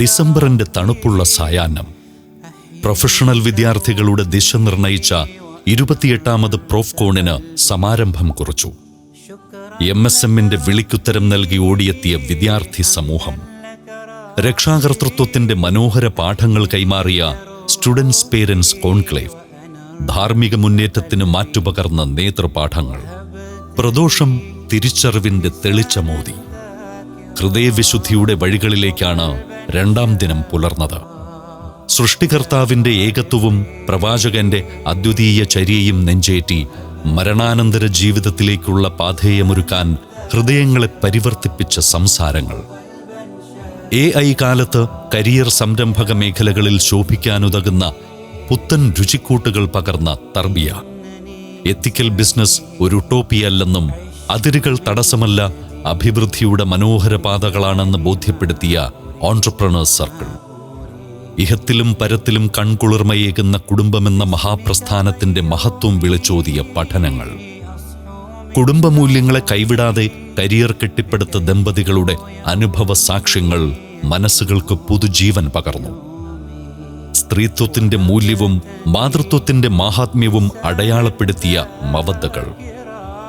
ഡിസംബറിന്റെ തണുപ്പുള്ള സായാഹ്നം. പ്രൊഫഷണൽ വിദ്യാർത്ഥികളുടെ ദിശ നിർണയിച്ച ഇരുപത്തിയെട്ടാമത് പ്രോഫ്കോണിന് സമാരംഭം കുറിച്ചു. എം എസ് എമ്മിന്റെ വിളിക്കുത്തരം നൽകി ഓടിയെത്തിയ വിദ്യാർത്ഥി സമൂഹം. രക്ഷാകർത്തൃത്വത്തിന്റെ മനോഹര പാഠങ്ങൾ കൈമാറിയ സ്റ്റുഡൻസ് പേരൻസ് കോൺക്ലേവ്. ധാർമ്മിക മുന്നേറ്റത്തിന് മാറ്റുപകർന്ന നേതൃപാഠങ്ങൾ. പ്രദോഷം തിരിച്ചറിവിന്റെ തെളിച്ച മോദി ഹൃദയവിശുദ്ധിയുടെ വഴികളിലേക്കാണ് രണ്ടാം ദിനം പുലർന്നത്. സൃഷ്ടികർത്താവിന്റെ ഏകത്വവും പ്രവാചകന്റെ അദ്വിതീയ ചര്യയും നെഞ്ചേറ്റി മരണാനന്തര ജീവിതത്തിലേക്കുള്ള പാഥേയമൊരുക്കാൻ ഹൃദയങ്ങളെ പരിവർത്തിപ്പിച്ച സംസാരങ്ങൾ. എ ഐ കാലത്ത് കരിയർ സംരംഭക മേഖലകളിൽ ശോഭിക്കാനുതകുന്ന പുത്തൻ രുചിക്കൂട്ടുകൾ പകർന്ന തർബിയ. എത്തിക്കൽ ബിസിനസ് ഒരു ടോപ്പിയല്ലെന്നും അതിരുകൾ തടസ്സമല്ല അഭിവൃദ്ധിയുടെ മനോഹര പാതകളാണെന്ന് ബോധ്യപ്പെടുത്തിയ ഓൺട്രപ്രണേഴ്സ് സർക്കിൾ ഇഹത്തിലും പരത്തിലും കൺകുളിർമയേകുന്ന കുടുംബമെന്ന മഹാപ്രസ്ഥാനത്തിന്റെ മഹത്വം വിളിച്ചോതിയ പഠനങ്ങൾ. കുടുംബമൂല്യങ്ങളെ കൈവിടാതെ കരിയർ കെട്ടിപ്പടുത്ത ദമ്പതികളുടെ അനുഭവ സാക്ഷ്യങ്ങൾ മനസ്സുകൾക്ക് പുതുജീവൻ പകർന്നു. സ്ത്രീത്വത്തിന്റെ മൂല്യവും മാതൃത്വത്തിന്റെ മാഹാത്മ്യവും അടയാളപ്പെടുത്തിയ മവദ്ധകൾ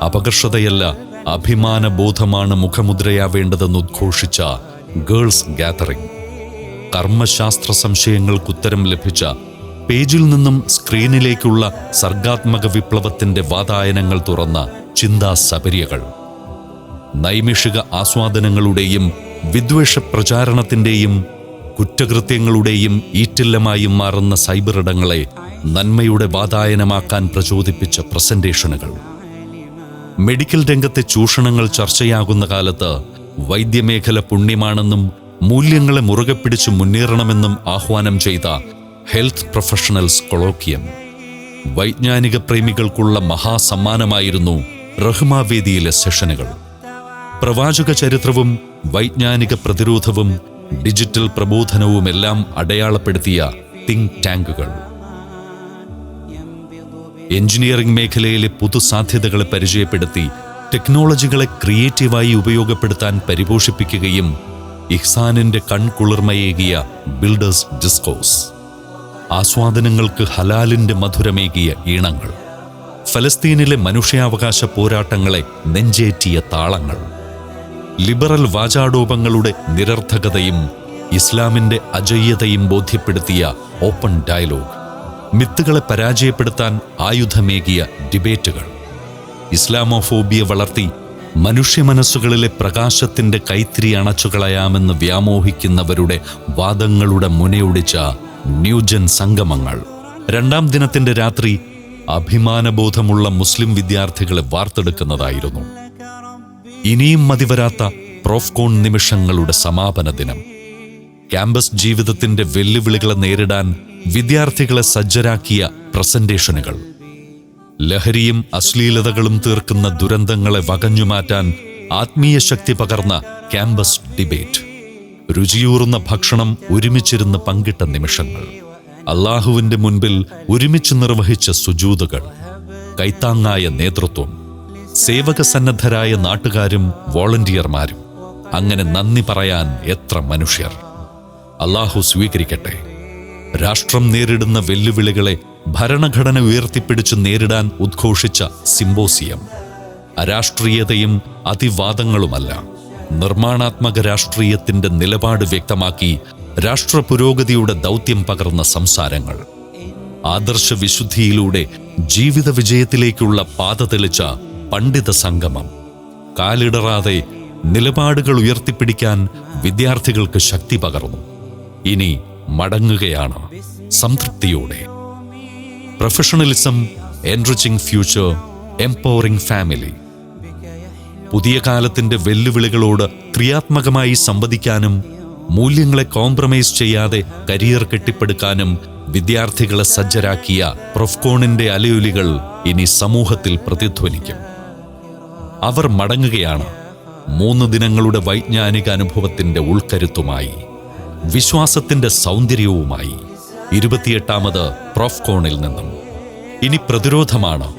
അപകർഷതയല്ല അഭിമാനബോധമാണ് മുഖമുദ്രയാവേണ്ടതെന്ന് ഉദ്ഘോഷിച്ച ഗേൾസ് ഗാതറിംഗ്. കർമ്മശാസ്ത്ര സംശയങ്ങൾക്ക് ഉത്തരം ലഭിച്ച പേജിൽ നിന്നും സ്ക്രീനിലേക്കുള്ള സർഗാത്മക വിപ്ലവത്തിന്റെ വാതായനങ്ങൾ തുറന്ന ചിന്താ നൈമിഷിക ആസ്വാദനങ്ങളുടെയും വിദ്വേഷ പ്രചാരണത്തിന്റെയും കുറ്റകൃത്യങ്ങളുടെയും ഈറ്റില്ലമായും മാറുന്ന സൈബറിടങ്ങളെ നന്മയുടെ വാതായനമാക്കാൻ പ്രചോദിപ്പിച്ച പ്രസന്റേഷനുകൾ. മെഡിക്കൽ രംഗത്തെ ചൂഷണങ്ങൾ ചർച്ചയാകുന്ന കാലത്ത് വൈദ്യമേഖല പുണ്യമാണെന്നും മൂല്യങ്ങളെ മുറുകെ പിടിച്ച് മുന്നേറണമെന്നും ആഹ്വാനം ചെയ്ത ഹെൽത്ത് പ്രൊഫഷണൽസ് കൊളോക്കിയം. വൈജ്ഞാനിക പ്രേമികൾക്കുള്ള മഹാസമ്മാനമായിരുന്നു റഹ്മാവേദിയിലെ സെഷനുകൾ. പ്രവാചക ചരിത്രവും വൈജ്ഞാനിക പ്രതിരോധവും ഡിജിറ്റൽ പ്രബോധനവുമെല്ലാം അടയാളപ്പെടുത്തിയ തിങ്ക് ടാങ്കുകൾ. എഞ്ചിനീയറിംഗ് മേഖലയിലെ പുതുസാധ്യതകളെ പരിചയപ്പെടുത്തി ടെക്നോളജികളെ ക്രിയേറ്റീവായി ഉപയോഗപ്പെടുത്താൻ പരിപോഷിപ്പിക്കുകയും ഇഹ്സാനിന്റെ കൺകുളിർമയേകിയ ബിൽഡേഴ്സ് ഡിസ്കോസ്. ആസ്വാദനങ്ങൾക്ക് ഹലാലിന്റെ മധുരമേകിയ ഈണങ്ങൾ. ഫലസ്തീനിലെ മനുഷ്യാവകാശ പോരാട്ടങ്ങളെ നെഞ്ചേറ്റിയ താളങ്ങൾ. ലിബറൽ വാചാടോപങ്ങളുടെ നിരർത്ഥകതയും ഇസ്ലാമിന്റെ അജയ്യതയും ബോധ്യപ്പെടുത്തിയ ഓപ്പൺ ഡയലോഗ്. മിത്തുകളെ പരാജയപ്പെടുത്താൻ ആയുധമേകിയ ഡിബേറ്റുകൾ. ഇസ്ലാമോഫോബിയ വളർത്തി മനുഷ്യ മനസ്സുകളിലെ പ്രകാശത്തിന്റെ കൈത്തിരി അണച്ചുകളയാമെന്ന് വ്യാമോഹിക്കുന്നവരുടെ വാദങ്ങളുടെ മുനയൊടിച്ച ന്യൂജൻ സംഗമങ്ങൾ. രണ്ടാം ദിനത്തിന്റെ രാത്രി അഭിമാനബോധമുള്ള മുസ്ലിം വിദ്യാർത്ഥികളെ വാർത്തെടുക്കുന്നതായിരുന്നു. ഇനിയും മതിവരാത്ത പ്രോഫ്കോൺ നിമിഷങ്ങളുടെ സമാപന ദിനം. ക്യാമ്പസ് ജീവിതത്തിന്റെ വെല്ലുവിളികളെ നേരിടാൻ വിദ്യാർത്ഥികളെ സജ്ജരാക്കിയ പ്രസന്റേഷനുകൾ. ലഹരിയും അശ്ലീലതകളും തീർക്കുന്ന ദുരന്തങ്ങളെ വകഞ്ഞുമാറ്റാൻ ആത്മീയ ശക്തി പകർന്ന ക്യാമ്പസ് ഡിബേറ്റ്. രുചിയൂറുന്ന ഭക്ഷണം ഒരുമിച്ചിരുന്ന് പങ്കിട്ട നിമിഷങ്ങൾ. അള്ളാഹുവിന്റെ മുൻപിൽ ഒരുമിച്ച് നിർവഹിച്ച സുജൂതുകൾ. കൈത്താങ്ങായ നേതൃത്വം. സേവക സന്നദ്ധരായ നാട്ടുകാരും വോളണ്ടിയർമാരും. അങ്ങനെ നന്ദി പറയാൻ എത്ര മനുഷ്യർ. അള്ളാഹു സ്വീകരിക്കട്ടെ. രാഷ്ട്രം നേരിടുന്ന വെല്ലുവിളികളെ ഭരണഘടന ഉയർത്തിപ്പിടിച്ചു നേരിടാൻ ഉദ്ഘോഷിച്ച സിംബോസിയം അരാഷ്ട്രീയതയും അതിവാദങ്ങളുമല്ല. നിർമ്മാണാത്മക രാഷ്ട്രീയത്തിന്റെ നിലപാട് വ്യക്തമാക്കി രാഷ്ട്ര പുരോഗതിയുടെ ദൗത്യം പകർന്ന സംസാരങ്ങൾ. ആദർശ വിശുദ്ധിയിലൂടെ ജീവിത വിജയത്തിലേക്കുള്ള പാത തെളിച്ച പണ്ഡിത സംഗമം. കാലിടറാതെ നിലപാടുകൾ ഉയർത്തിപ്പിടിക്കാൻ വിദ്യാർത്ഥികൾക്ക് ശക്തി പകർന്നു. ഇനി മടങ്ങുകയാണ്. സംതൃപ്തിയോടെ. Professionalism enriching future empowering family പുതിയ കാലത്തിന്റെ വെല്ലുവിളികളോട് ക്രിയാത്മകമായി സംവദിക്കാനും മൂല്യങ്ങളെ കോംപ്രമൈസ് ചെയ്യാതെ കരിയർ കെട്ടിപ്പടുക്കാനും വിദ്യാർത്ഥികളെ സജ്ജരാക്കിയ പ്രൊഫ്കോണിന്റെ അലയൊലികൾ ഇനി സമൂഹത്തിൽ പ്രതിധ്വനിക്കും. അവർ മടങ്ങുകയാണ്. മൂന്ന് ദിനങ്ങളുടെ വൈജ്ഞാനിക അനുഭവത്തിന്റെ ഉൾക്കരുത്തുമായി. വിശ്വാസത്തിന്റെ സൗന്ദര്യവുമായി. ഇരുപത്തിയെട്ടാമത് പ്രോഫ്കോണിൽ നിന്നും. ഇനി പ്രതിരോധമാണ്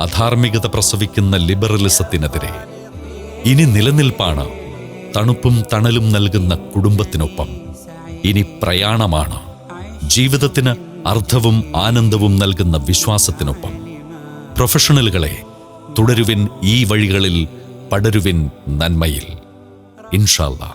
അധാർമികത പ്രസവിക്കുന്ന ലിബറലിസത്തിനെതിരെ. ഇനി നിലനിൽപ്പാണ് തണുപ്പും തണലും നൽകുന്ന കുടുംബത്തിനൊപ്പം. ഇനി പ്രയാണമാണ് ജീവിതത്തിന് അർത്ഥവും ആനന്ദവും നൽകുന്ന വിശ്വാസത്തിനൊപ്പം. പ്രൊഫഷണലുകളെ തുടരുവിൻ ഈ വഴികളിൽ പടരുവിൻ നന്മയിൽ. ഇൻഷാല്ലാ